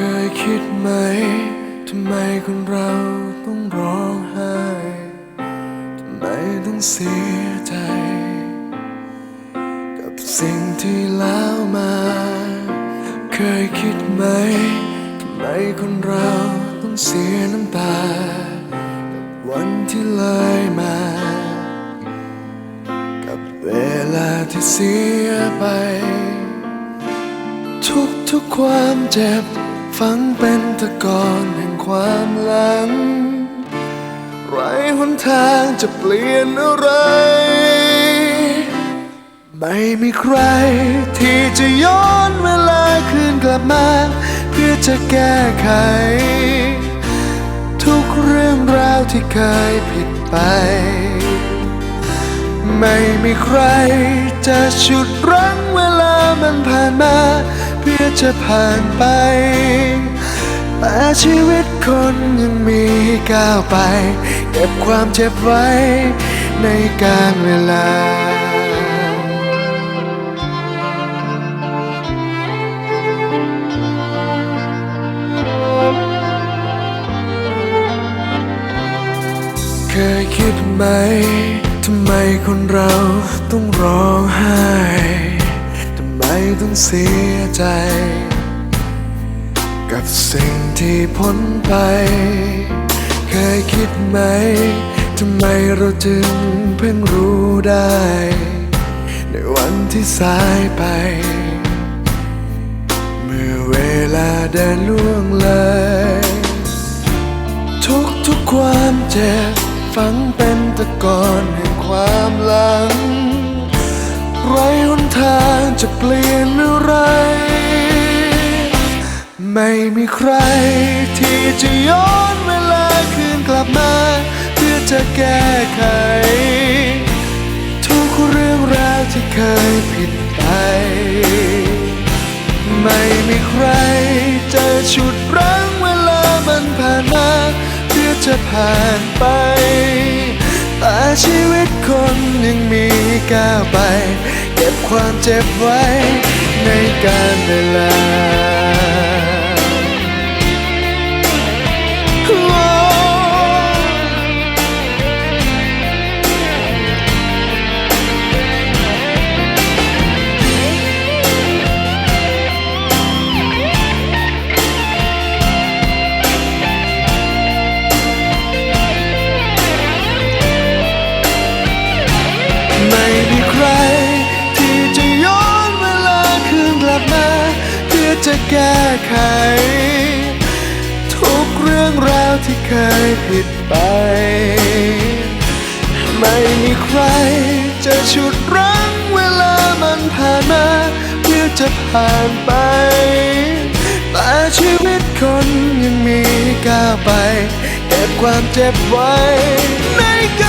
เคยคิดไหม ทำไมคนเราต้องร้องไห้ ทำไมต้องเสียใจ กับสิ่งที่แล้วมา เคยคิดไหม ทำไมคนเราต้องเสียน้ำตา กับวันที่เลยมา กับเวลาที่เสียไป ทุกทุกๆความเจ็บ ฝังเป็นตะกอนแห่งความหลัง ไรหนทางจะเปลี่ยนอะไร ไม่มีใครที่จะย้อนเวลาคืนกลับมา เพื่อจะแก้ไข ทุกเรื่องราวที่เคยผิดไป ไม่มีใครจะฉุดรั้งเวลามันผ่านมา พื่อจะผ่านไป แต่ชีวิตคนยังมีก้าวไป เก็บความเจ็บไว้ในการเวลาเคยคิดไหม ทำไมคนเราต้องร้องไห้ ต้องเสียใจ กับสิ่งที่พ้นไป เคยคิดไหม ทำไมเราจึงเพิ่งรู้ได้ ในวันที่สายไป เมื่อเวลาเดินล่วงเลย ทุกทุกความเจ็บฝังเป็นตะกอนแห่งความหลัง ไรหนทางจะเปลี่ยนอะไร ไม่มีใครที่จะย้อนเวลาคืนกลับมา เพื่อจะแก้ไข ทุกเรื่องราวที่เคยผิดไป ไม่มีใครจะฉุดรั้งเวลามันผ่านมา เพื่อจะผ่านไป แต่ชีวิตคนยังมี ก้าวไป เก็บความเจ็บไว้ในการเวลา ไข ทุกเรื่องราวที่เคยผิดไป ไม่มีใครจะฉุดรั้งเวลามันผ่านมาเพื่อจะผ่านไป แต่ชีวิตคนยังมีก้าวไป เก็บความเจ็บไว้ในก